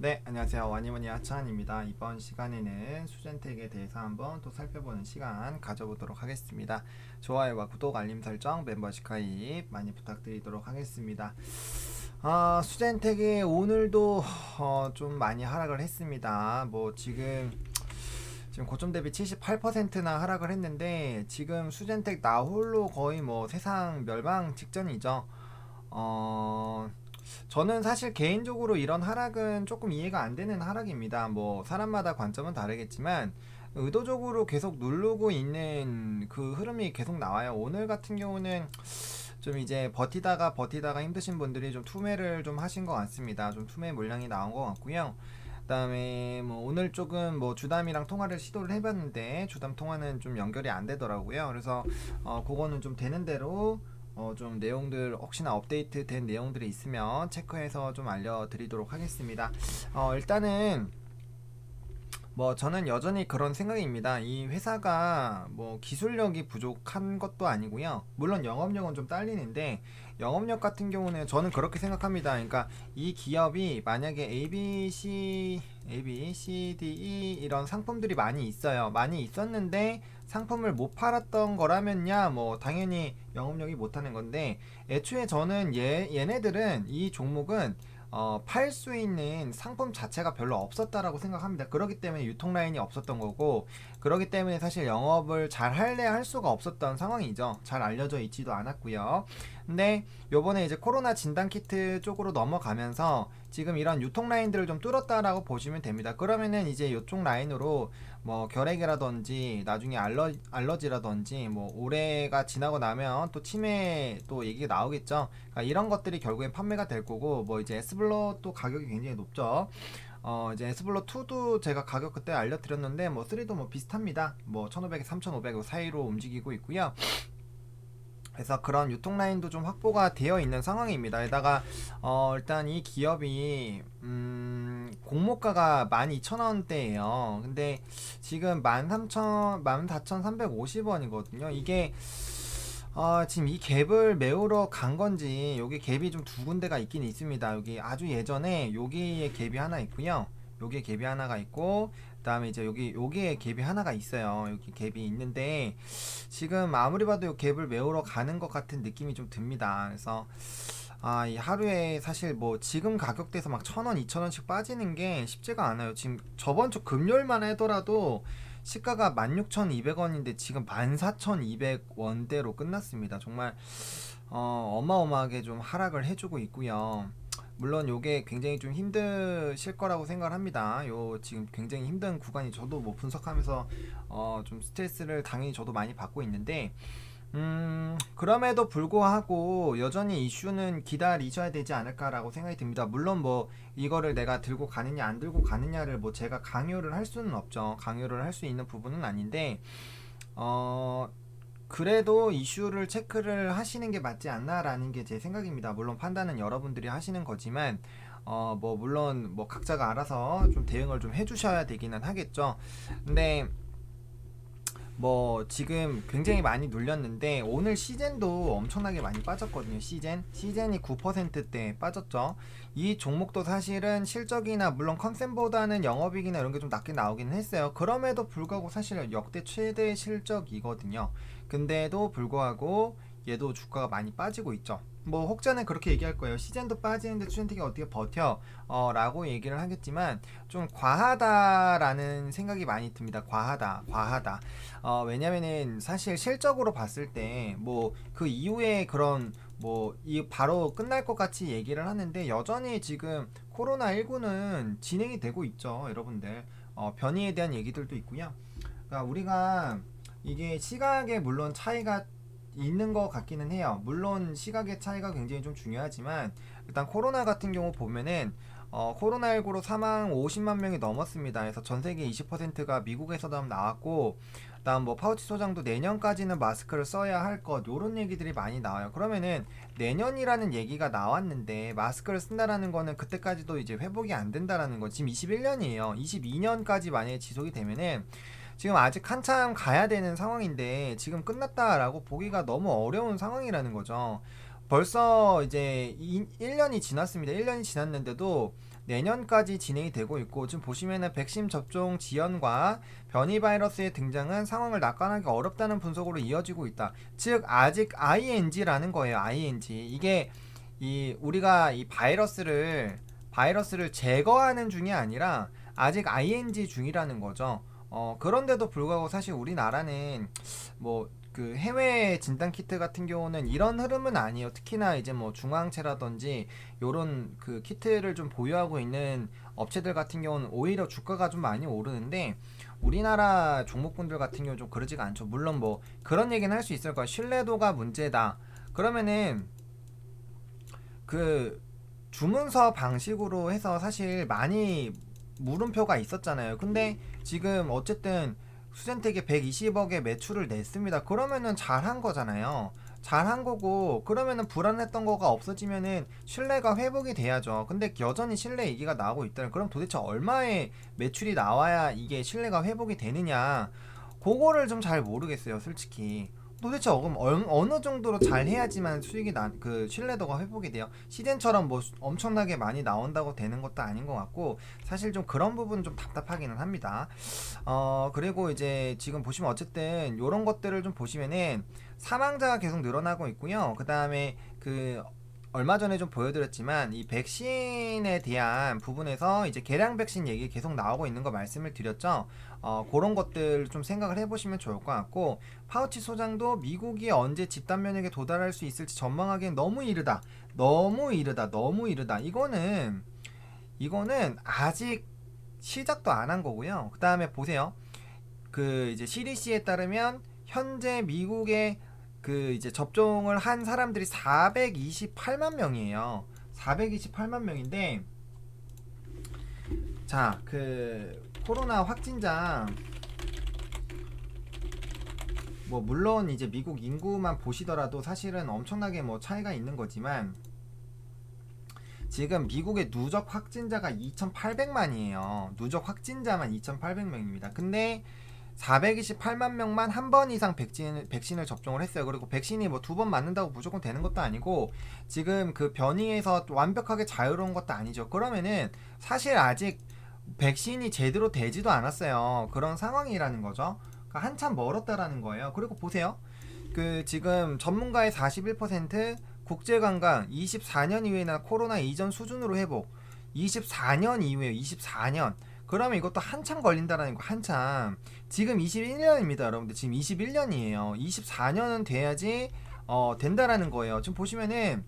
네, 안녕하세요. 와니머니 하찬입니다. 이번 시간에는 수젠텍에 대해서 한번 또 살펴보는 시간 가져보도록 하겠습니다. 좋아요와 구독, 알림 설정, 멤버십 가입 많이 부탁드리도록 하겠습니다. 아, 수젠텍이 오늘도 어, 좀 많이 하락을 했습니다. 뭐 지금 지금 고점 대비 78%나 하락을 했는데 지금 수젠텍 나 홀로 거의 뭐 세상 멸망 직전이죠. 어, 저는 사실 개인적으로 이런 하락은 조금 이해가 안 되는 하락입니다. 뭐 사람마다 관점은 다르겠지만 의도적으로 계속 누르고 있는 그 흐름이 계속 나와요. 오늘 같은 경우는 좀 이제 버티다가 버티다가 힘드신 분들이 좀 투매를 좀 하신 것 같습니다. 좀 투매 물량이 나온 것 같고요. 그다음에 뭐 오늘 조금 뭐 주담이랑 통화를 시도를 해봤는데 주담 통화는 좀 연결이 안 되더라고요. 그래서 어 그거는 좀 되는 대로 어 좀 내용들 혹시나 업데이트 된 내용들이 있으면 체크해서 좀 알려드리도록 하겠습니다. 어 일단은 뭐 저는 여전히 그런 생각입니다. 이 회사가 뭐 기술력이 부족한 것도 아니고요. 물론 영업력은 좀 딸리는데 영업력 같은 경우는 저는 그렇게 생각합니다. 그러니까 이 기업이 만약에 A, B, C, A, B, C, D, E 이런 상품들이 많이 있어요. 많이 있었는데 상품을 못 팔았던 거라면야 뭐 당연히 영업력이 못하는 건데 애초에 저는 얘 얘네들은 이 종목은 어, 팔 수 있는 상품 자체가 별로 없었다라고 생각합니다. 그렇기 때문에 유통 라인이 없었던 거고, 그렇기 때문에 사실 영업을 잘 할래 할 수가 없었던 상황이죠. 잘 알려져 있지도 않았고요. 근데 요번에 이제 코로나 진단 키트 쪽으로 넘어가면서 지금 이런 유통 라인들을 좀 뚫었다라고 보시면 됩니다. 그러면은 이제 이쪽 라인으로 뭐 결핵이라든지 나중에 알러, 알러지라든지 뭐 올해가 지나고 나면 또 치매 또 얘기가 나오겠죠. 그러니까 이런 것들이 결국엔 판매가 될 거고 뭐 이제 S블러 또 가격이 굉장히 높죠. 어 이제 S블러 2도 제가 가격 그때 알려드렸는데 뭐 3도 뭐 비슷합니다. 뭐 1,500에 3,500 사이로 움직이고 있고요. 그래서 그런 유통 라인도 좀 확보가 되어 있는 상황입니다. 게다가 어 일단 이 기업이 음 공모가가 12,000원대예요. 근데 지금 13,000 14,350원이거든요. 이게 어, 지금 이 갭을 메우러 간 건지 여기 갭이 좀 두 군데가 있긴 있습니다. 여기 아주 예전에 여기에 갭이 하나 있고요. 여기에 갭이 하나가 있고 그다음에 이제 여기 여기에 갭이 하나가 있어요. 여기 갭이 있는데 지금 아무리 봐도 이 갭을 메우러 가는 것 같은 느낌이 좀 듭니다. 그래서 아, 이 하루에 사실 뭐 지금 가격대에서 막 천 원, 이천 원씩 빠지는 게 쉽지가 않아요. 지금 저번 주 금요일만 하더라도 시가가 16,200원인데 지금 14,200원대로 끝났습니다. 정말 어, 어마어마하게 좀 하락을 해주고 있고요. 물론 요게 굉장히 좀 힘드실 거라고 생각을 합니다. 요 지금 굉장히 힘든 구간이 저도 뭐 분석하면서 어, 좀 스트레스를 당연히 저도 많이 받고 있는데 음, 그럼에도 불구하고 여전히 이슈는 기다리셔야 되지 않을까라고 생각이 듭니다. 물론 뭐 이거를 내가 들고 가느냐 안 들고 가느냐를 뭐 제가 강요를 할 수는 없죠. 강요를 할 수 있는 부분은 아닌데 어 그래도 이슈를 체크를 하시는 게 맞지 않나라는 게 제 생각입니다. 물론 판단은 여러분들이 하시는 거지만 어 뭐 물론 뭐 각자가 알아서 좀 대응을 좀 해주셔야 되기는 하겠죠. 근데 뭐 지금 굉장히 많이 눌렸는데 오늘 시젠도 엄청나게 많이 빠졌거든요. 시젠 시젠이 9%대 빠졌죠. 이 종목도 사실은 실적이나 물론 컨센보다는 영업이익이나 이런 게 좀 낮게 나오기는 했어요. 그럼에도 불구하고 사실 역대 최대 실적이거든요. 근데도 불구하고 얘도 주가가 많이 빠지고 있죠. 뭐 혹자는 그렇게 얘기할 거예요. 시젠도 빠지는데 추천택이 어떻게 버텨? 어, 라고 얘기를 하겠지만 좀 과하다라는 생각이 많이 듭니다. 과하다, 과하다. 어, 왜냐면은 사실 실적으로 봤을 때 뭐 그 이후에 그런 뭐 이 바로 끝날 것 같이 얘기를 하는데 여전히 지금 코로나 19는 진행이 되고 있죠, 여러분들. 어, 변이에 대한 얘기들도 있고요. 그러니까 우리가 이게 시각에 물론 차이가 있는 것 같기는 해요. 물론 시각의 차이가 굉장히 좀 중요하지만 일단 코로나 같은 경우 보면은 어, 코로나19로 사망 50만 명이 넘었습니다. 그래서 전 세계 20%가 미국에서도 나왔고, 다음 뭐 파우치 소장도 내년까지는 마스크를 써야 할 것, 요런 얘기들이 많이 나와요. 그러면은 내년이라는 얘기가 나왔는데 마스크를 쓴다라는 거는 그때까지도 이제 회복이 안 된다라는 거. 지금 21년이에요. 22년까지 만약에 지속이 되면은 지금 아직 한참 가야 되는 상황인데 지금 끝났다라고 보기가 너무 어려운 상황이라는 거죠. 벌써 이제 1년이 지났습니다. 1년이 지났는데도 내년까지 진행이 되고 있고 지금 보시면은 백신 접종 지연과 변이 바이러스의 등장은 상황을 낙관하기 어렵다는 분석으로 이어지고 있다. 즉 아직 ING라는 거예요. ING 이게 이 우리가 이 바이러스를 바이러스를 제거하는 중이 아니라 아직 ING 중이라는 거죠. 어 그런데도 불구하고 사실 우리나라는 뭐 그 해외 진단 키트 같은 경우는 이런 흐름은 아니에요. 특히나 이제 뭐 중앙체라든지 요런 그 키트를 좀 보유하고 있는 업체들 같은 경우는 오히려 주가가 좀 많이 오르는데 우리나라 종목군들 같은 경우 좀 그러지가 않죠. 물론 뭐 그런 얘기는 할 수 있을 거야. 신뢰도가 문제다. 그러면은 그 주문서 방식으로 해서 사실 많이 물음표가 있었잖아요. 근데 지금 어쨌든 수젠텍이 120억의 매출을 냈습니다. 그러면은 잘한 거잖아요. 잘한 거고 그러면은 불안했던 거가 없어지면은 신뢰가 회복이 돼야죠. 근데 여전히 신뢰 얘기가 나오고 있다. 그럼 도대체 얼마의 매출이 나와야 이게 신뢰가 회복이 되느냐? 그거를 좀 잘 모르겠어요, 솔직히. 도대체 어, 그럼 얼- 어느 정도로 잘 해야지만 수익이 나, 그 신뢰도가 회복이 돼요. 시젠처럼 뭐 수- 엄청나게 많이 나온다고 되는 것도 아닌 것 같고 사실 좀 그런 부분 좀 답답하기는 합니다. 어 그리고 이제 지금 보시면 어쨌든 이런 것들을 좀 보시면은 사망자가 계속 늘어나고 있고요. 그 다음에 그 얼마 전에 좀 보여드렸지만 이 백신에 대한 부분에서 이제 개량 백신 얘기 계속 나오고 있는 거 말씀을 드렸죠. 어, 그런 것들 좀 생각을 해보시면 좋을 것 같고 파우치 소장도 미국이 언제 집단 면역에 도달할 수 있을지 전망하기엔 너무 이르다. 너무 이르다. 너무 이르다. 이거는 이거는 아직 시작도 안 한 거고요. 그 다음에 보세요. 그 이제 CDC에 따르면 현재 미국의 그 이제 접종을 한 사람들이 428만 명이에요. 428만 명인데 자, 그 코로나 확진자 뭐 물론 이제 미국 인구만 보시더라도 사실은 엄청나게 뭐 차이가 있는 거지만 지금 미국의 누적 확진자가 2,800만이에요. 누적 확진자만 2,800명입니다. 근데 428만 명만 한 번 이상 백신, 백신을 접종을 했어요. 그리고 백신이 뭐 두 번 맞는다고 무조건 되는 것도 아니고 지금 그 변이에서 완벽하게 자유로운 것도 아니죠. 그러면은 사실 아직 백신이 제대로 되지도 않았어요. 그런 상황이라는 거죠. 그러니까 한참 멀었다라는 거예요. 그리고 보세요. 그 지금 전문가의 41% 국제관광 24년 이후에나 코로나 이전 수준으로 회복 24년 이후에 24년 그러면 이것도 한참 걸린다라는 거 한참. 지금 21년입니다 여러분들. 지금 21년이에요. 24년은 돼야지 어 된다라는 거예요. 지금 보시면은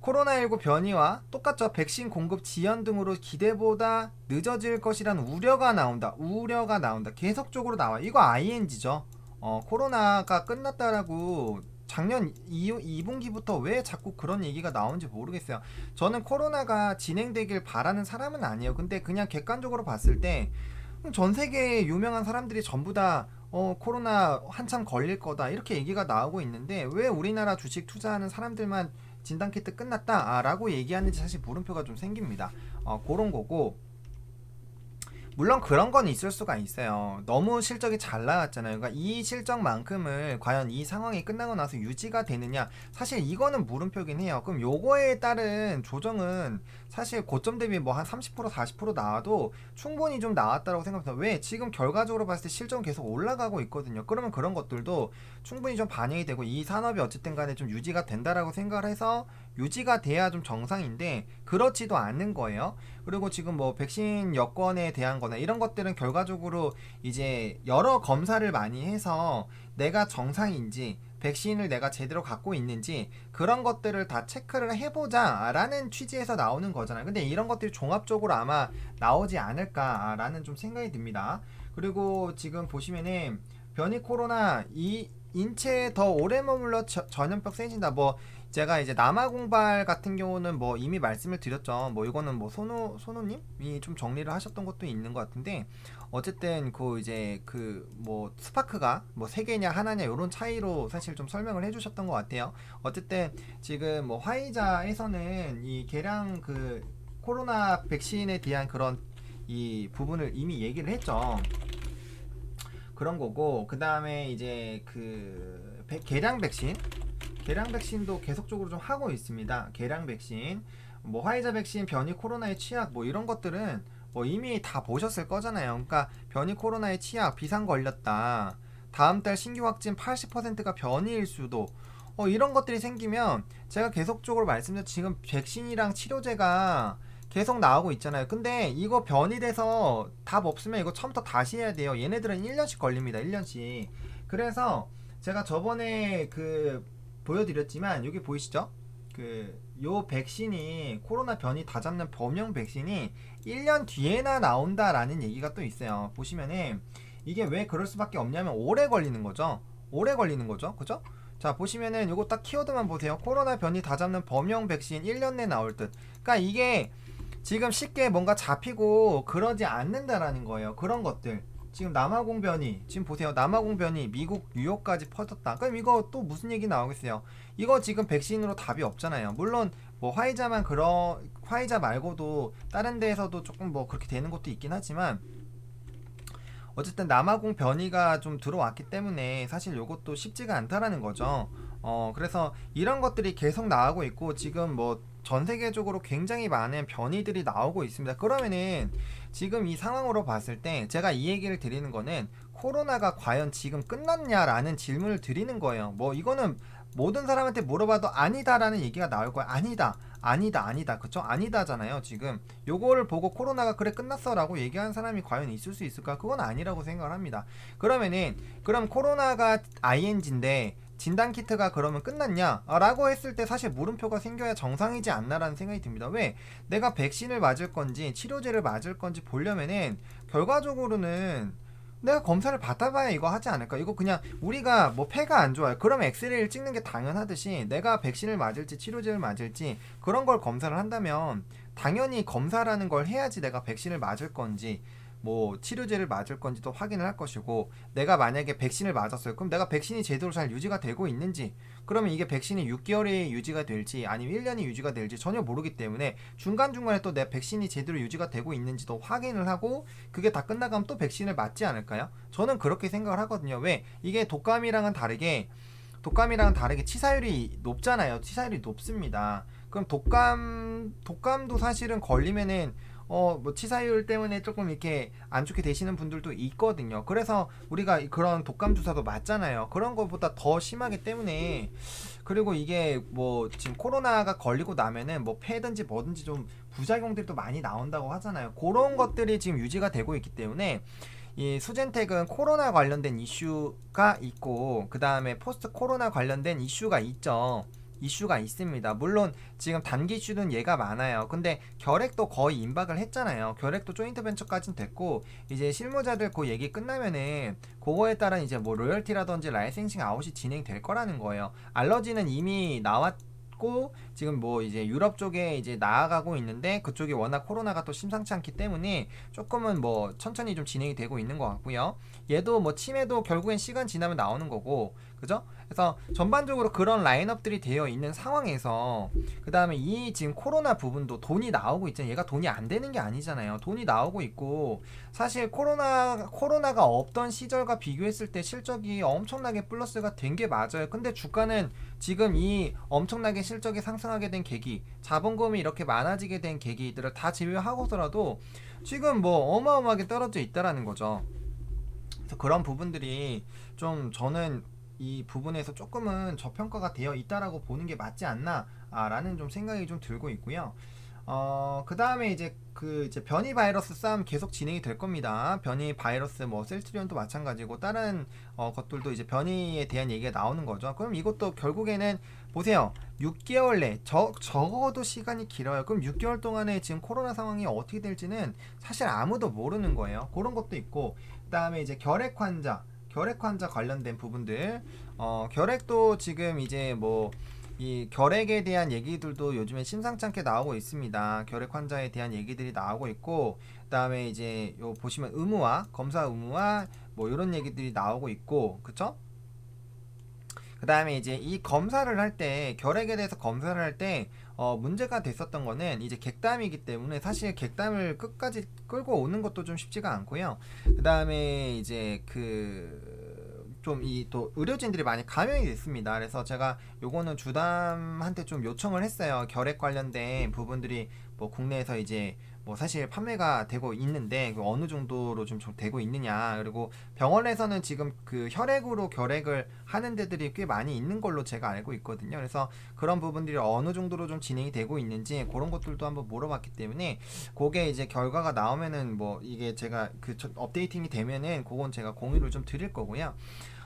코로나19 변이와 똑같죠. 백신 공급 지연 등으로 기대보다 늦어질 것이란 우려가 나온다. 우려가 나온다. 계속적으로 나와. 이거 ING죠. 어 코로나가 끝났다라고 작년 2, 2분기부터 왜 자꾸 그런 얘기가 나오는지 모르겠어요. 저는 코로나가 진행되길 바라는 사람은 아니에요. 근데 그냥 객관적으로 봤을 때 전 세계의 유명한 사람들이 전부 다 어, 코로나 한참 걸릴 거다 이렇게 얘기가 나오고 있는데 왜 우리나라 주식 투자하는 사람들만 진단키트 끝났다라고 얘기하는지 사실 물음표가 좀 생깁니다. 어, 그런 거고 물론 그런 건 있을 수가 있어요. 너무 실적이 잘 나왔잖아요. 그러니까 이 실적만큼을 과연 이 상황이 끝나고 나서 유지가 되느냐? 사실 이거는 물음표긴 해요. 그럼 요거에 따른 조정은 사실 고점 대비 뭐 한 30% 40% 나와도 충분히 좀 나왔다고 생각합니다. 왜? 지금 결과적으로 봤을 때 실적은 계속 올라가고 있거든요. 그러면 그런 것들도 충분히 좀 반영이 되고 이 산업이 어쨌든 간에 좀 유지가 된다라고 생각을 해서 유지가 돼야 좀 정상인데 그렇지도 않는 거예요. 그리고 지금 뭐 백신 여건에 대한 거나 이런 것들은 결과적으로 이제 여러 검사를 많이 해서 내가 정상인지 백신을 내가 제대로 갖고 있는지 그런 것들을 다 체크를 해보자라는 취지에서 나오는 거잖아요. 근데 이런 것들이 종합적으로 아마 나오지 않을까라는 좀 생각이 듭니다. 그리고 지금 보시면은 변이 코로나 이 인체에 더 오래 머물러 저- 전염병 세진다. 뭐 제가 이제 남아 공발 같은 경우는 뭐 이미 말씀을 드렸죠. 뭐 이거는 뭐 손호 손호님이 좀 정리를 하셨던 것도 있는 것 같은데 어쨌든 그 이제 그 뭐 스파크가 뭐 세 개냐 하나냐 이런 차이로 사실 좀 설명을 해주셨던 것 같아요. 어쨌든 지금 뭐 화이자에서는 이 개량 그 코로나 백신에 대한 그런 이 부분을 이미 얘기를 했죠. 그런 거고 그 다음에 이제 그 백- 개량 백신 개량 백신도 계속적으로 좀 하고 있습니다. 개량 백신 뭐 화이자 백신, 변이 코로나의 취약 뭐 이런 것들은 뭐 이미 다 보셨을 거잖아요. 그러니까 변이 코로나의 취약, 비상 걸렸다. 다음 달 신규 확진 80%가 변이일 수도. 어, 이런 것들이 생기면 제가 계속적으로 말씀드린 지금 백신이랑 치료제가 계속 나오고 있잖아요. 근데 이거 변이 돼서 답 없으면 이거 처음부터 다시 해야 돼요. 얘네들은 1년씩 걸립니다. 1년씩. 그래서 제가 저번에 그 보여드렸지만 여기 보이시죠? 그 요 백신이 코로나 변이 다 잡는 범용 백신이 1년 뒤에나 나온다라는 얘기가 또 있어요. 보시면은 이게 왜 그럴 수밖에 없냐면 오래 걸리는 거죠. 오래 걸리는 거죠. 그죠? 자, 보시면은 요거 딱 키워드만 보세요. 코로나 변이 다 잡는 범용 백신 1년 내 나올 듯. 그러니까 이게 지금 쉽게 뭔가 잡히고 그러지 않는다라는 거예요. 그런 것들. 지금 남아공변이 지금 보세요. 남아공변이 미국 뉴욕까지 퍼졌다. 그럼 이거 또 무슨 얘기 나오겠어요? 이거 지금 백신으로 답이 없잖아요. 물론 뭐 화이자만 그러 화이자 말고도 다른 데에서도 조금 뭐 그렇게 되는 것도 있긴 하지만 어쨌든 남아공 변이가 좀 들어왔기 때문에 사실 요것도 쉽지가 않다라는 거죠. 어 그래서 이런 것들이 계속 나오고 있고 지금 뭐 전 세계적으로 굉장히 많은 변이들이 나오고 있습니다. 그러면은 지금 이 상황으로 봤을 때 제가 이 얘기를 드리는 거는 코로나가 과연 지금 끝났냐라는 질문을 드리는 거예요. 뭐 이거는 모든 사람한테 물어봐도 아니다라는 얘기가 나올 거야. 아니다. 아니다. 아니다. 그쵸? 아니다잖아요. 지금 요거를 보고 코로나가 그래 끝났어라고 얘기하는 사람이 과연 있을 수 있을까? 그건 아니라고 생각을 합니다. 그러면은 그럼 코로나가 ING인데 진단 키트가 그러면 끝났냐? 아, 라고 했을 때 사실 물음표가 생겨야 정상이지 않나라는 생각이 듭니다. 왜? 내가 백신을 맞을 건지 치료제를 맞을 건지 보려면은 결과적으로는 내가 검사를 받아봐야 이거 하지 않을까? 이거 그냥 우리가 뭐 폐가 안 좋아요. 그럼 엑스레이를 찍는 게 당연하듯이 내가 백신을 맞을지 치료제를 맞을지 그런 걸 검사를 한다면 당연히 검사라는 걸 해야지 내가 백신을 맞을 건지 뭐 치료제를 맞을 건지도 확인을 할 것이고 내가 만약에 백신을 맞았어요. 그럼 내가 백신이 제대로 잘 유지가 되고 있는지 그러면 이게 백신이 6개월이 유지가 될지 아니면 1년이 유지가 될지 전혀 모르기 때문에 중간중간에 또 내 백신이 제대로 유지가 되고 있는지도 확인을 하고 그게 다 끝나가면 또 백신을 맞지 않을까요? 저는 그렇게 생각을 하거든요. 왜? 이게 독감이랑은 다르게 독감이랑은 다르게 치사율이 높잖아요. 치사율이 높습니다. 그럼 독감 독감도 사실은 걸리면은 어, 뭐 치사율 때문에 조금 이렇게 안 좋게 되시는 분들도 있거든요. 그래서 우리가 그런 독감 주사도 맞잖아요. 그런 것보다 더 심하기 때문에 그리고 이게 뭐 지금 코로나가 걸리고 나면은 뭐 폐든지 뭐든지 좀 부작용들도 많이 나온다고 하잖아요. 그런 것들이 지금 유지가 되고 있기 때문에 이 수젠텍은 코로나 관련된 이슈가 있고 그 다음에 포스트 코로나 관련된 이슈가 있죠. 이슈가 있습니다. 물론 지금 단기 이슈는 얘가 많아요. 근데 결핵도 거의 임박을 했잖아요. 결핵도 조인트 벤처까지는 됐고 이제 실무자들 그 얘기 끝나면은 그거에 따른 이제 뭐 로열티라든지 라이센싱 아웃이 진행될 거라는 거예요. 알러지는 이미 나왔 고 지금 뭐 이제 유럽 쪽에 이제 나아가고 있는데 그쪽이 워낙 코로나가 또 심상치 않기 때문에 조금은 뭐 천천히 좀 진행이 되고 있는 것 같고요. 얘도 뭐 치매도 결국엔 시간 지나면 나오는 거고 그죠? 그래서 전반적으로 그런 라인업들이 되어 있는 상황에서 그 다음에 이 지금 코로나 부분도 돈이 나오고 있잖아요. 얘가 돈이 안 되는 게 아니잖아요. 돈이 나오고 있고 사실 코로나 코로나가 없던 시절과 비교했을 때 실적이 엄청나게 플러스가 된 게 맞아요. 근데 주가는 지금 이 엄청나게 실적이 상승하게 된 계기, 자본금이 이렇게 많아지게 된 계기들을 다 제외하고서라도 지금 뭐 어마어마하게 떨어져 있다라는 거죠. 그래서 그런 부분들이 좀 저는 이 부분에서 조금은 저평가가 되어 있다라고 보는 게 맞지 않나라는 좀 생각이 좀 들고 있고요. 어, 그 다음에 이제 그 이제 변이 바이러스 싸움 계속 진행이 될 겁니다. 변이 바이러스 뭐 셀트리온도 마찬가지고 다른 어, 것들도 이제 변이에 대한 얘기가 나오는 거죠. 그럼 이것도 결국에는 보세요. 6개월 내 저, 적어도 시간이 길어요. 그럼 6개월 동안에 지금 코로나 상황이 어떻게 될지는 사실 아무도 모르는 거예요. 그런 것도 있고 그 다음에 이제 결핵 환자 결핵 환자 관련된 부분들 어, 결핵도 지금 이제 뭐 이 결핵에 대한 얘기들도 요즘에 심상치 않게 나오고 있습니다. 결핵 환자에 대한 얘기들이 나오고 있고 그다음에 이제 요 보시면 의무화 검사 의무화 뭐 이런 얘기들이 나오고 있고 그쵸? 그 다음에 이제 이 검사를 할 때 결핵에 대해서 검사를 할 때 어, 문제가 됐었던 거는 이제 객담이기 때문에 사실 객담을 끝까지 끌고 오는 것도 좀 쉽지가 않고요. 그 다음에 이제 그 좀 이 또 의료진들이 많이 감염이 됐습니다. 그래서 제가 요거는 주담한테 좀 요청을 했어요. 결핵 관련된 부분들이 뭐 국내에서 이제 뭐 사실 판매가 되고 있는데 그 어느 정도로 좀 되고 있느냐 그리고 병원에서는 지금 그 혈액으로 결핵을 하는 데들이 꽤 많이 있는 걸로 제가 알고 있거든요. 그래서 그런 부분들이 어느 정도로 좀 진행이 되고 있는지 그런 것들도 한번 물어봤기 때문에 그게 이제 결과가 나오면은 뭐 이게 제가 그 저- 업데이팅이 되면은 그건 제가 공유를 좀 드릴 거고요.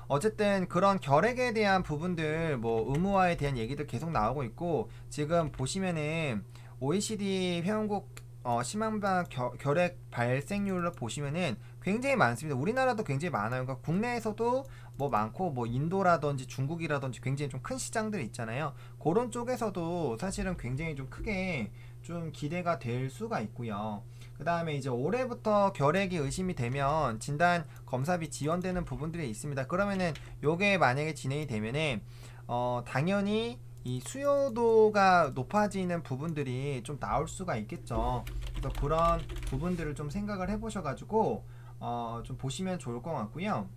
어쨌든 그런 결핵에 대한 부분들 뭐 의무화에 대한 얘기들 계속 나오고 있고 지금 보시면은 OECD 회원국 어, 심한방 겨- 결핵 발생률을 보시면은 굉장히 많습니다. 우리나라도 굉장히 많아요. 그러니까 국내에서도 뭐 많고 뭐 인도라든지 중국이라든지 굉장히 좀 큰 시장들 있잖아요. 그런 쪽에서도 사실은 굉장히 좀 크게 좀 기대가 될 수가 있고요. 그 다음에 이제 올해부터 결핵이 의심이 되면 진단 검사비 지원되는 부분들이 있습니다. 그러면은 요게 만약에 진행이 되면은 어 당연히 이 수요도가 높아지는 부분들이 좀 나올 수가 있겠죠. 그래서 그런 부분들을 좀 생각을 해보셔가지고 어 좀 보시면 좋을 것 같고요.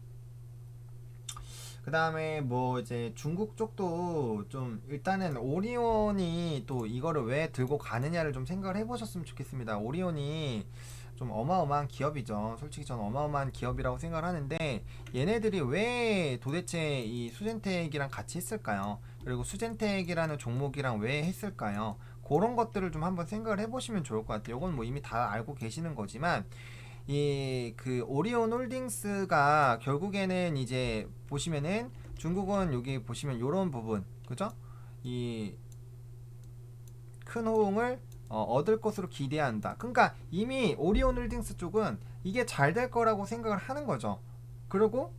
그 다음에 뭐 이제 중국 쪽도 좀 일단은 오리온이 또 이거를 왜 들고 가느냐를 좀 생각을 해보셨으면 좋겠습니다. 오리온이 좀 어마어마한 기업이죠. 솔직히 저는 어마어마한 기업이라고 생각을 하는데 얘네들이 왜 도대체 이 수젠텍이랑 같이 했을까요? 그리고 수젠텍이라는 종목이랑 왜 했을까요? 그런 것들을 좀 한번 생각을 해보시면 좋을 것 같아요. 이건 뭐 이미 다 알고 계시는 거지만 이 그 오리온 홀딩스가 결국에는 이제 보시면은 중국은 여기 보시면 요런 부분 그죠? 이 큰 호응을 어, 얻을 것으로 기대한다. 그러니까 이미 오리온 홀딩스 쪽은 이게 잘 될 거라고 생각을 하는 거죠. 그리고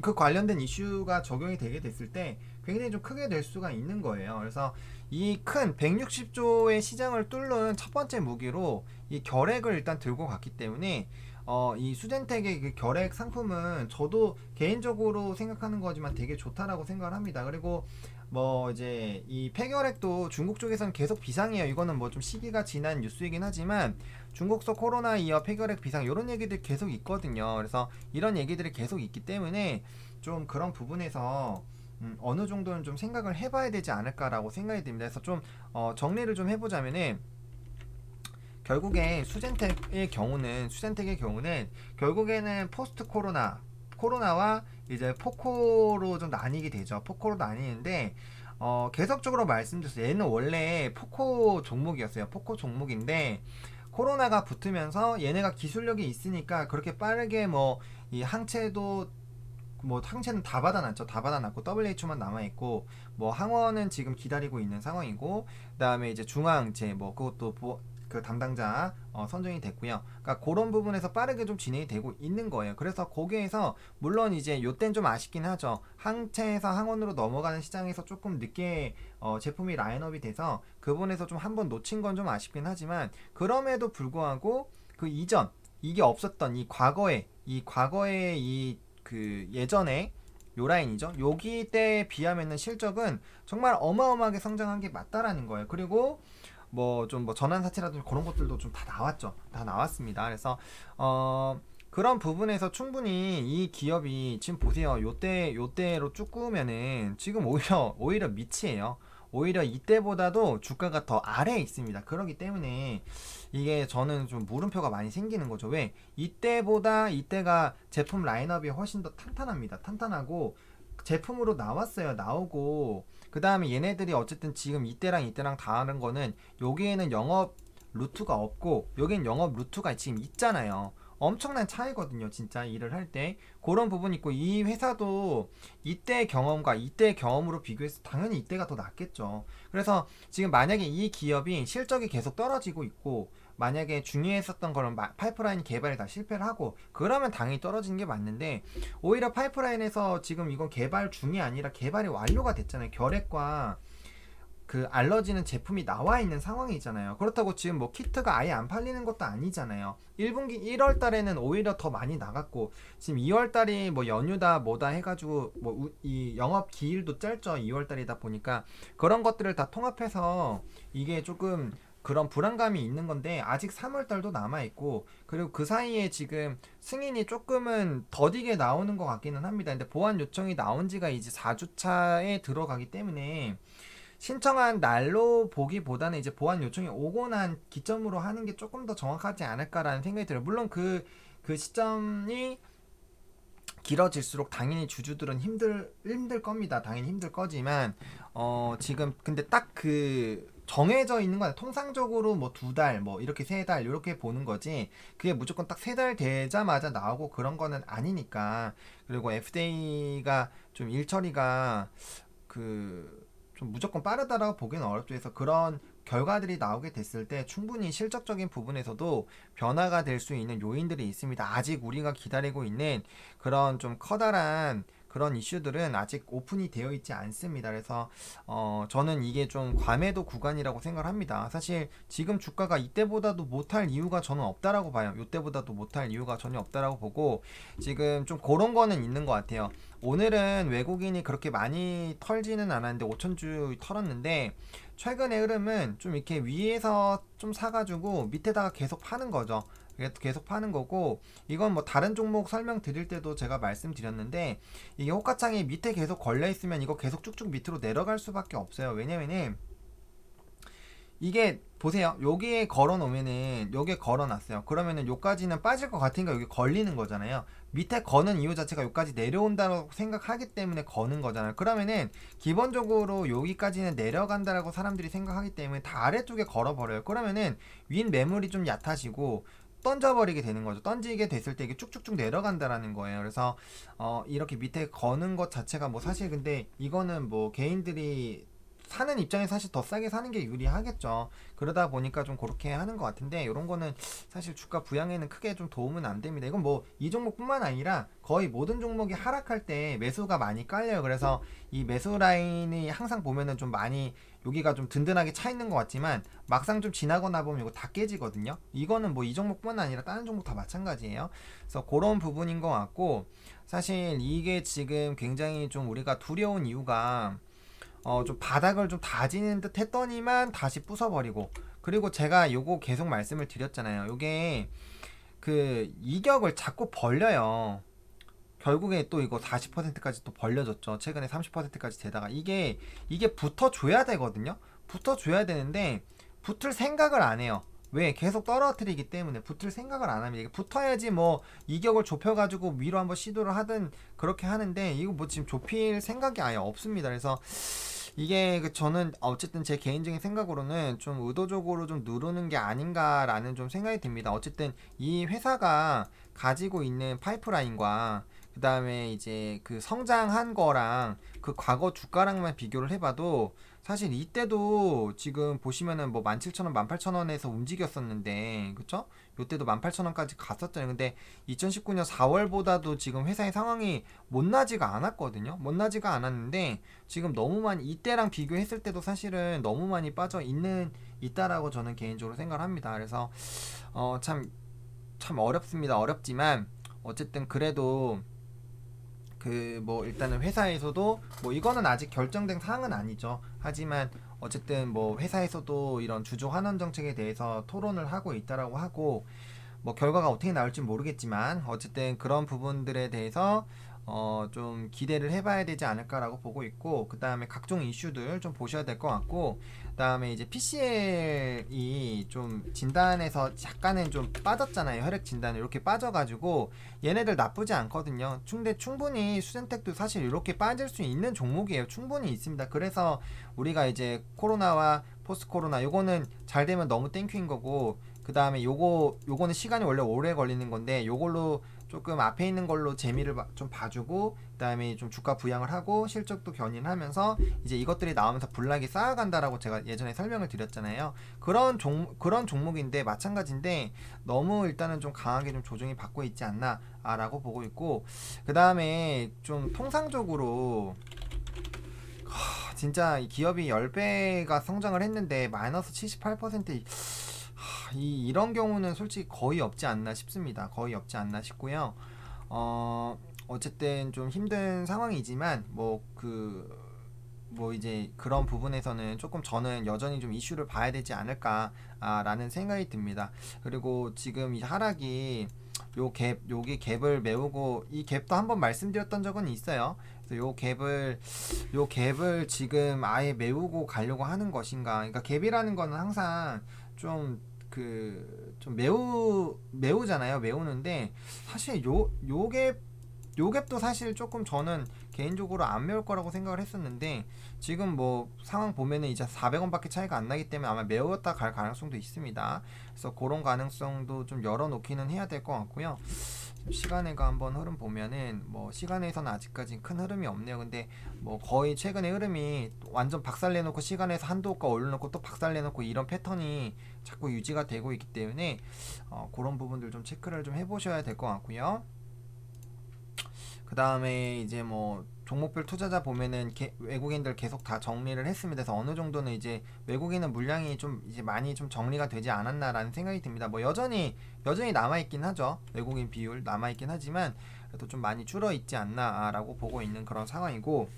그 관련된 이슈가 적용이 되게 됐을 때 굉장히 좀 크게 될 수가 있는 거예요. 그래서 이 큰 160조의 시장을 뚫는 첫 번째 무기로 이 결핵을 일단 들고 갔기 때문에 어, 이 수젠텍의 그 결핵 상품은 저도 개인적으로 생각하는 거지만 되게 좋다라고 생각을 합니다. 그리고 뭐 이제 이 폐결핵도 중국 쪽에서는 계속 비상이에요. 이거는 뭐 좀 시기가 지난 뉴스이긴 하지만 중국서 코로나 이어 폐결핵 비상 이런 얘기들 계속 있거든요. 그래서 이런 얘기들이 계속 있기 때문에 좀 그런 부분에서 음, 어느 정도는 좀 생각을 해봐야 되지 않을까라고 생각이 듭니다. 그래서 좀 어, 정리를 좀 해보자면은 결국에 수젠텍의 경우는 수젠텍의 경우는 결국에는 포스트 코로나 코로나와 이제 포코로 좀 나뉘게 되죠. 포코로 나뉘는데 어, 계속적으로 말씀드렸어요. 얘는 원래 포코 종목이었어요. 포코 종목인데 코로나가 붙으면서 얘네가 기술력이 있으니까 그렇게 빠르게 뭐 이 항체도 뭐 항체는 다 받아놨죠. 다 받아놨고 WHO만 남아 있고 뭐 항원은 지금 기다리고 있는 상황이고 그다음에 이제 중앙제 뭐 그것도 보, 그 담당자 어, 선정이 됐고요. 그러니까 그런 부분에서 빠르게 좀 진행이 되고 있는 거예요. 그래서 거기에서 물론 이제 요땐 좀 아쉽긴 하죠. 항체에서 항원으로 넘어가는 시장에서 조금 늦게 어, 제품이 라인업이 돼서 그 부분에서 좀 한 번 놓친 건 좀 아쉽긴 하지만 그럼에도 불구하고 그 이전 이게 없었던 이 과거에 이 과거에 이 그 예전에 요 라인이죠. 여기 때에 비하면은 실적은 정말 어마어마하게 성장한 게 맞다라는 거예요. 그리고 뭐좀뭐 전환 사채라든지 그런 것들도 좀 다 나왔죠. 다 나왔습니다. 그래서 어 그런 부분에서 충분히 이 기업이 지금 보세요. 요때 요때로 쭉 꾸면은 지금 오히려 오히려 밑이에요. 오히려 이때보다도 주가가 더 아래에 있습니다. 그렇기 때문에 이게 저는 좀 물음표가 많이 생기는 거죠. 왜? 이때보다 이때가 제품 라인업이 훨씬 더 탄탄합니다. 탄탄하고 제품으로 나왔어요. 나오고 그 다음에 얘네들이 어쨌든 지금 이때랑 이때랑 다른 거는 여기에는 영업 루트가 없고 여긴 영업 루트가 지금 있잖아요. 엄청난 차이거든요. 진짜 일을 할 때 그런 부분 있고 이 회사도 이때 경험과 이때 경험으로 비교해서 당연히 이때가 더 낫겠죠. 그래서 지금 만약에 이 기업이 실적이 계속 떨어지고 있고 만약에 중요했었던 거는 마- 파이프라인 개발이 다 실패를 하고 그러면 당연히 떨어지는 게 맞는데 오히려 파이프라인에서 지금 이건 개발 중이 아니라 개발이 완료가 됐잖아요. 결핵과 그 알러지는 제품이 나와 있는 상황이잖아요. 그렇다고 지금 뭐 키트가 아예 안 팔리는 것도 아니잖아요. 1분기 1월 달에는 오히려 더 많이 나갔고 지금 2월 달이 뭐 연휴다 뭐다 해가지고 뭐 이 영업 기일도 짧죠. 2월 달이다 보니까 그런 것들을 다 통합해서 이게 조금 그런 불안감이 있는 건데 아직 3월 달도 남아 있고 그리고 그 사이에 지금 승인이 조금은 더디게 나오는 것 같기는 합니다. 근데 보안 요청이 나온 지가 이제 4주차에 들어가기 때문에 신청한 날로 보기보다는 이제 보안 요청이 오고 난 기점으로 하는 게 조금 더 정확하지 않을까라는 생각이 들어요. 물론 그, 그 시점이 길어질수록 당연히 주주들은 힘들, 힘들 겁니다. 당연히 힘들 거지만, 어, 지금 근데 딱 그 정해져 있는 건 통상적으로 뭐 두 달, 뭐 이렇게 세 달, 이렇게 보는 거지. 그게 무조건 딱 세 달 되자마자 나오고 그런 거는 아니니까. 그리고 FDA가 좀 일처리가 그 좀 무조건 빠르다라고 보기는 어렵죠. 그래서 그런 결과들이 나오게 됐을 때 충분히 실적적인 부분에서도 변화가 될 수 있는 요인들이 있습니다. 아직 우리가 기다리고 있는 그런 좀 커다란 그런 이슈들은 아직 오픈이 되어 있지 않습니다. 그래서 어 저는 이게 좀 과매도 구간이라고 생각을 합니다. 사실 지금 주가가 이때보다도 못할 이유가 저는 없다라고 봐요. 이때보다도 못할 이유가 전혀 없다라고 보고 지금 좀 그런 거는 있는 것 같아요. 오늘은 외국인이 그렇게 많이 털지는 않았는데 5천주 털었는데 최근의 흐름은 좀 이렇게 위에서 좀 사가지고 밑에다가 계속 파는 거죠. 계속 파는 거고 이건 뭐 다른 종목 설명 드릴 때도 제가 말씀드렸는데 이게 호가창이 밑에 계속 걸려 있으면 이거 계속 쭉쭉 밑으로 내려갈 수밖에 없어요. 왜냐면은 이게 보세요. 여기에 걸어 놓으면은 여기에 걸어 놨어요. 그러면은 요까지는 빠질 것 같으니까 여기 걸리는 거잖아요. 밑에 거는 이유 자체가 여기까지 내려온다고 생각하기 때문에 거는 거잖아요. 그러면은 기본적으로 여기까지는 내려간다라고 사람들이 생각하기 때문에 다 아래쪽에 걸어 버려요. 그러면은 윈 매물이 좀 얕아지고 던져버리게 되는 거죠. 던지게 됐을 때 이게 쭉쭉쭉 내려간다라는 거예요. 그래서 어 이렇게 밑에 거는 것 자체가 뭐 사실 근데 이거는 뭐 개인들이 사는 입장에 사실 더 싸게 사는 게 유리하겠죠. 그러다 보니까 좀 그렇게 하는 것 같은데 이런 거는 사실 주가 부양에는 크게 좀 도움은 안 됩니다. 이건 뭐 이 종목뿐만 아니라 거의 모든 종목이 하락할 때 매수가 많이 깔려요. 그래서 이 매수 라인이 항상 보면은 좀 많이 여기가 좀 든든하게 차 있는 것 같지만 막상 좀 지나거나 보면 이거 다 깨지거든요. 이거는 뭐 이 종목뿐만 아니라 다른 종목 다 마찬가지예요. 그래서 그런 부분인 것 같고 사실 이게 지금 굉장히 좀 우리가 두려운 이유가 어, 좀 바닥을 좀 다지는 듯 했더니만 다시 부숴버리고 그리고 제가 요거 계속 말씀을 드렸잖아요. 요게 그 이격을 자꾸 벌려요. 결국에 또 이거 40%까지 또 벌려졌죠. 최근에 30%까지 되다가 이게 이게 붙어 줘야 되거든요. 붙어 줘야 되는데 붙을 생각을 안 해요. 왜? 계속 떨어뜨리기 때문에 붙을 생각을 안 합니다. 붙어야지 뭐 이격을 좁혀가지고 위로 한번 시도를 하든 그렇게 하는데 이거 뭐 지금 좁힐 생각이 아예 없습니다. 그래서 이게 그 저는 어쨌든 제 개인적인 생각으로는 좀 의도적으로 좀 누르는 게 아닌가라는 좀 생각이 듭니다. 어쨌든 이 회사가 가지고 있는 파이프라인과 그 다음에 이제 그 성장한 거랑 그 과거 주가랑만 비교를 해봐도 사실 이때도 지금 보시면은 뭐 17,000원, 18,000원에서 움직였었는데, 그쵸? 요때도 18,000원까지 갔었잖아요. 근데 2019년 4월보다도 지금 회사의 상황이 못나지가 않았거든요. 못나지가 않았는데, 지금 너무 많이, 이때랑 비교했을 때도 사실은 너무 많이 빠져 있는, 있다라고 저는 개인적으로 생각을 합니다. 그래서, 어, 참, 참 어렵습니다. 어렵지만, 어쨌든 그래도 그 뭐 일단은 회사에서도 뭐 이거는 아직 결정된 사항은 아니죠. 하지만 어쨌든 뭐 회사에서도 이런 주주 환원 정책에 대해서 토론을 하고 있다라고 하고 뭐 결과가 어떻게 나올지 모르겠지만 어쨌든 그런 부분들에 대해서 어 좀 기대를 해봐야 되지 않을까라고 보고 있고 그 다음에 각종 이슈들 좀 보셔야 될 것 같고 그 다음에 이제 PCL이 좀 진단에서 약간은 좀 빠졌잖아요. 혈액 진단 이렇게 빠져가지고 얘네들 나쁘지 않거든요. 근데 충분히 수젠텍도 사실 이렇게 빠질 수 있는 종목이에요. 충분히 있습니다. 그래서 우리가 이제 코로나와 포스트 코로나 요거는 잘 되면 너무 땡큐인 거고 그 다음에 요거 요거는 시간이 원래 오래 걸리는 건데 요걸로 조금 앞에 있는 걸로 재미를 봐- 좀 봐주고 그다음에 좀 주가 부양을 하고 실적도 견인하면서 이제 이것들이 나오면서 불락이 쌓아간다라고 제가 예전에 설명을 드렸잖아요. 그런 종 그런 종목인데 마찬가지인데 너무 일단은 좀 강하게 좀 조정이 받고 있지 않나라고 보고 있고 그다음에 좀 통상적으로 하, 진짜 이 기업이 10배가 성장을 했는데 마이너스 78% 하, 이 이런 경우는 솔직히 거의 없지 않나 싶습니다. 거의 없지 않나 싶고요. 어 어쨌든 좀 힘든 상황이지만 뭐 그 뭐 이제 그런 부분에서는 조금 저는 여전히 좀 이슈를 봐야 되지 않을까라는 생각이 듭니다. 그리고 지금 이 하락이 요 갭, 여기 갭을 메우고 이 갭도 한번 말씀드렸던 적은 있어요. 그래서 요 갭을 요 갭을 지금 아예 메우고 가려고 하는 것인가? 그러니까 갭이라는 거는 항상 좀 그좀 메우 메우잖아요. 메우는데 사실 요 요갭 요갭도 사실 조금 저는 개인적으로 안 메울 거라고 생각을 했었는데 지금 뭐 상황 보면은 이제 400원밖에 차이가 안 나기 때문에 아마 메웠다 갈 가능성도 있습니다. 그래서 그런 가능성도 좀 열어놓기는 해야 될 것 같고요. 시간에가 한번 흐름 보면은 뭐 시간에서는 아직까지 큰 흐름이 없네요. 근데 뭐 거의 최근에 흐름이 완전 박살 내놓고 시간에서 한도 호가 올려놓고 또 박살 내놓고 이런 패턴이 자꾸 유지가 되고 있기 때문에 어, 그런 부분들 좀 체크를 좀 해보셔야 될 것 같고요. 그 다음에 이제 뭐 종목별 투자자 보면은 게- 외국인들 계속 다 정리를 했습니다. 그래서 어느 정도는 이제 외국인은 물량이 좀 이제 많이 좀 정리가 되지 않았나라는 생각이 듭니다. 뭐 여전히 여전히 남아 있긴 하죠. 외국인 비율 남아 있긴 하지만 그래도 좀 많이 줄어 있지 않나라고 보고 있는 그런 상황이고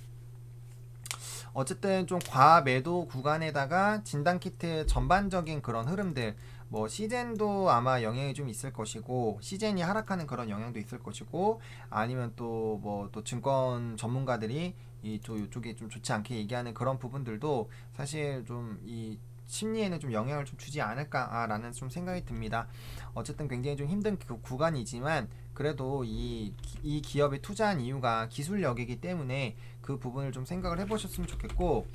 어쨌든 좀 과매도 구간에다가 진단 키트 전반적인 그런 흐름들 뭐 시젠도 아마 영향이 좀 있을 것이고 시젠이 하락하는 그런 영향도 있을 것이고 아니면 또 뭐또 증권 전문가들이 이또 이쪽에 좀 좋지 않게 얘기하는 그런 부분들도 사실 좀 이 심리에는 좀 영향을 좀 주지 않을까라는 좀 생각이 듭니다. 어쨌든 굉장히 좀 힘든 그 구간이지만 그래도 이, 기- 이 기업에 투자한 이유가 기술력이기 때문에 그 부분을 좀 생각을 해보셨으면 좋겠고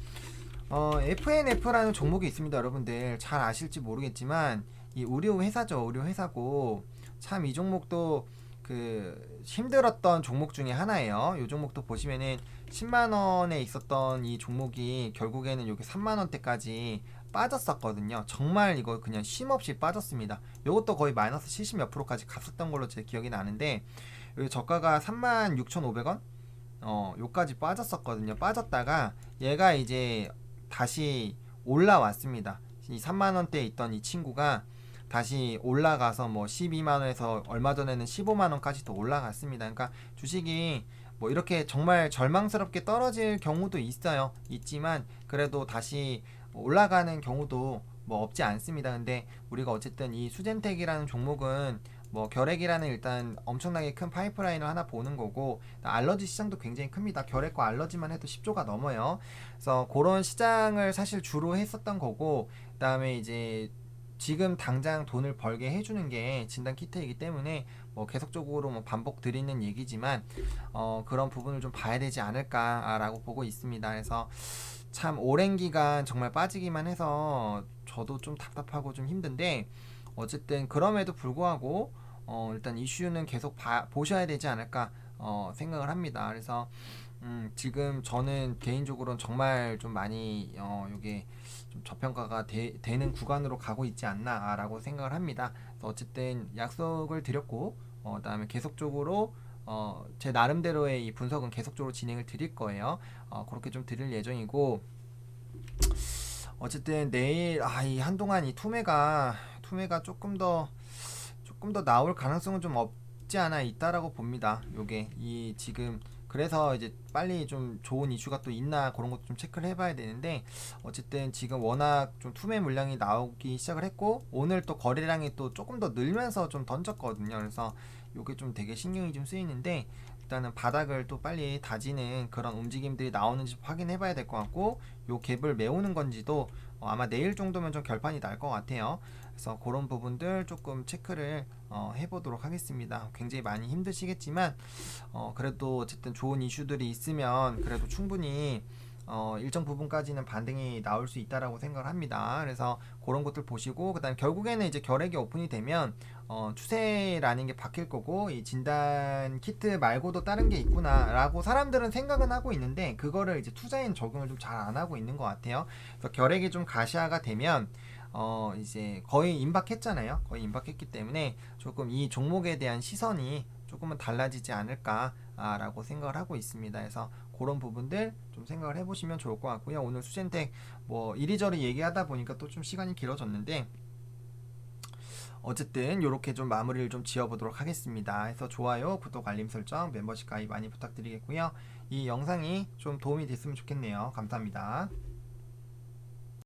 어, FNF라는 종목이 있습니다, 여러분들 잘 아실지 모르겠지만 이 의료 회사죠, 의료 회사고 참 이 종목도 그 힘들었던 종목 중에 하나예요. 이 종목도 보시면은 10만 원에 있었던 이 종목이 결국에는 여기 3만 원대까지 빠졌었거든요. 정말 이거 그냥 쉼없이 빠졌습니다. 이것도 거의 마이너스 70 몇 프로까지 갔었던 걸로 제 기억이 나는데 여기 저가가 36,500원 어, 요까지 빠졌었거든요. 빠졌다가 얘가 이제 다시 올라왔습니다. 이 3만 원대에 있던 이 친구가 다시 올라가서 뭐 12만 원에서 얼마 전에는 15만 원까지도 올라갔습니다. 그러니까 주식이 뭐 이렇게 정말 절망스럽게 떨어질 경우도 있어요. 있지만 그래도 다시 올라가는 경우도 뭐 없지 않습니다. 근데 우리가 어쨌든 이 수젠텍이라는 종목은 뭐 결핵이라는 일단 엄청나게 큰 파이프라인을 하나 보는 거고 알러지 시장도 굉장히 큽니다. 결핵과 알러지만 해도 10조가 넘어요. 그래서 그런 시장을 사실 주로 했었던 거고 그다음에 이제 지금 당장 돈을 벌게 해주는 게 진단 키트이기 때문에 뭐 계속적으로 뭐 반복 드리는 얘기지만 어 그런 부분을 좀 봐야 되지 않을까라고 보고 있습니다. 그래서 참 오랜 기간 정말 빠지기만 해서 저도 좀 답답하고 좀 힘든데 어쨌든 그럼에도 불구하고 어 일단 이슈는 계속 봐, 보셔야 되지 않을까 어 생각을 합니다. 그래서 음 지금 저는 개인적으로는 정말 좀 많이 어 요게 좀 저평가가 되, 는 구간으로 가고 있지 않나라고 생각을 합니다. 어쨌든 약속을 드렸고 어 그다음에 계속적으로 어, 제 나름대로의 이 분석은 계속적으로 진행을 드릴 거예요. 어, 그렇게 좀 드릴 예정이고 어쨌든 내일 아 이 한동안 이 투매가 투매가 조금 더 조금 더 나올 가능성은 좀 없지 않아 있다라고 봅니다. 요게 이 지금 그래서 이제 빨리 좀 좋은 이슈가 또 있나 그런 것도 좀 체크를 해봐야 되는데 어쨌든 지금 워낙 좀 투매 물량이 나오기 시작을 했고 오늘 또 거래량이 또 조금 더 늘면서 좀 던졌거든요. 그래서 요게 좀 되게 신경이 좀 쓰이는데 일단은 바닥을 또 빨리 다지는 그런 움직임들이 나오는지 확인해 봐야 될 것 같고 요 갭을 메우는 건지도 어, 아마 내일 정도면 좀 결판이 날 것 같아요. 그래서 그런 부분들 조금 체크를 어, 해보도록 하겠습니다. 굉장히 많이 힘드시겠지만 어, 그래도 어쨌든 좋은 이슈들이 있으면 그래도 충분히 어, 일정 부분까지는 반등이 나올 수 있다라고 생각을 합니다. 그래서 그런 것들 보시고 그다음 결국에는 이제 결핵이 오픈이 되면 어, 추세라는 게 바뀔 거고 이 진단 키트 말고도 다른 게 있구나라고 사람들은 생각은 하고 있는데 그거를 이제 투자인 적용을 좀 잘 안 하고 있는 것 같아요. 그래서 결핵이 좀 가시화가 되면 어 이제 거의 임박했잖아요. 거의 임박했기 때문에 조금 이 종목에 대한 시선이 조금은 달라지지 않을까라고 생각을 하고 있습니다. 그래서 그런 부분들 좀 생각을 해보시면 좋을 것 같고요. 오늘 수젠텍 뭐 이리저리 얘기하다 보니까 또 좀 시간이 길어졌는데 어쨌든 이렇게 좀 마무리를 좀 지어보도록 하겠습니다. 해서 좋아요, 구독, 알림 설정, 멤버십 가입 많이 부탁드리겠고요. 이 영상이 좀 도움이 됐으면 좋겠네요. 감사합니다.